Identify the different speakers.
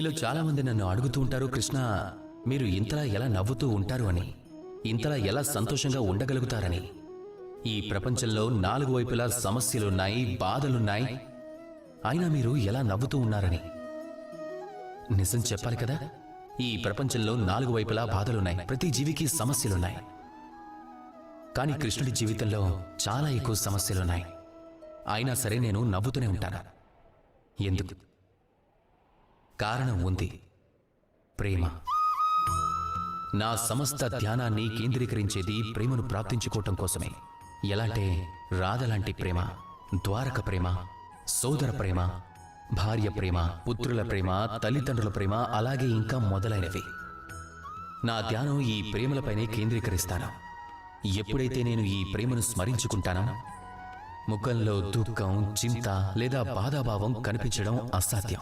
Speaker 1: మీలో చాలా మంది నన్ను అడుగుతూ ఉంటారు కృష్ణ మీరు ఇంతలా ఎలా నవ్వుతూ ఉంటారు అని ఇంతలా ఎలా సంతోషంగా ఉండగలుగుతారని? ఈ ప్రపంచంలో నాలుగు వైపులా సమస్యలున్నాయి బాధలున్నాయి. అయినా మీరు ఎలా నవ్వుతూ ఉన్నారని? నిజం చెప్పాలి కదా? ఈ ప్రపంచంలో నాలుగు వైపులా బాధలున్నాయి ప్రతి జీవికి సమస్యలున్నాయి. కానీ కృష్ణుడి జీవితంలో చాలా ఎక్కువ సమస్యలున్నాయి. అయినా సరే నేను నవ్వుతూనే ఉంటాను. ఎందుకు? కారణం ఉంది. ప్రేమ. నా సమస్త ధ్యానాన్ని కేంద్రీకరించేది ప్రేమను ప్రాప్తించుకోవటం కోసమే. ఎలాంటే రాధలాంటి ప్రేమ ద్వారక ప్రేమ సోదర ప్రేమ భార్య ప్రేమ పుత్రుల ప్రేమ తల్లిదండ్రుల ప్రేమ అలాగే ఇంకా మొదలైనవి. నా ధ్యానం ఈ ప్రేమలపైనే కేంద్రీకరిస్తాను. ఎప్పుడైతే నేను ఈ ప్రేమను స్మరించుకుంటానో ముఖంలో దుఃఖం చింత లేదా బాధాభావం కనిపించడం అసాధ్యం.